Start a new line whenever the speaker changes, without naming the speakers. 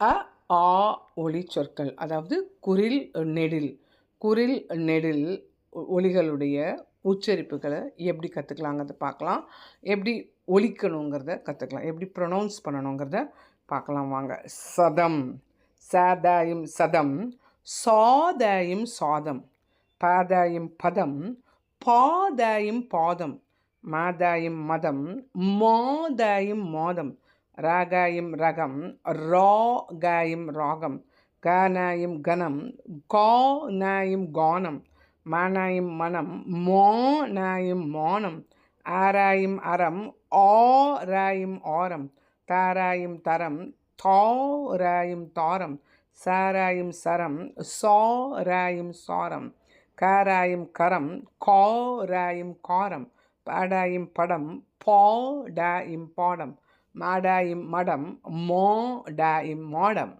அ ஆ ஒளி சொற்கள் அதாவது குரில் நெடில். குரில் நெடில் ஒளிகளுடைய உச்சரிப்புகளை எப்படி கற்றுக்கலாங்கிறத பார்க்கலாம். எப்படி ஒழிக்கணுங்கிறத கற்றுக்கலாம் எப்படி ப்ரொனவுன்ஸ் பண்ணணுங்கிறத பார்க்கலாம் வாங்க. சதம். சாதாயும் சதம். சாதாயும் சாதம். பாதாயும் பதம். பாதாயும் பாதம். மாதாயும் மதம். மாதாயும் மாதம். ராகாயும் ரகம் ராகாயும் ராகம் கானாயும் கணம் கானாயும் கானம் மானாயும் மனம் மோனாயும் மானம் ஆராயும் அறம் ஆராயும் ஆரம் தாராயும் தரம் தாராயும் தாரம் சாராயும் சரம் சாராயும் சாரம் காராயும் கரம் காராயும் காரம் பாடாயும் படம் பாடாயும் பாடம் மாடாயும் மடம் மோடாயும் மாடம்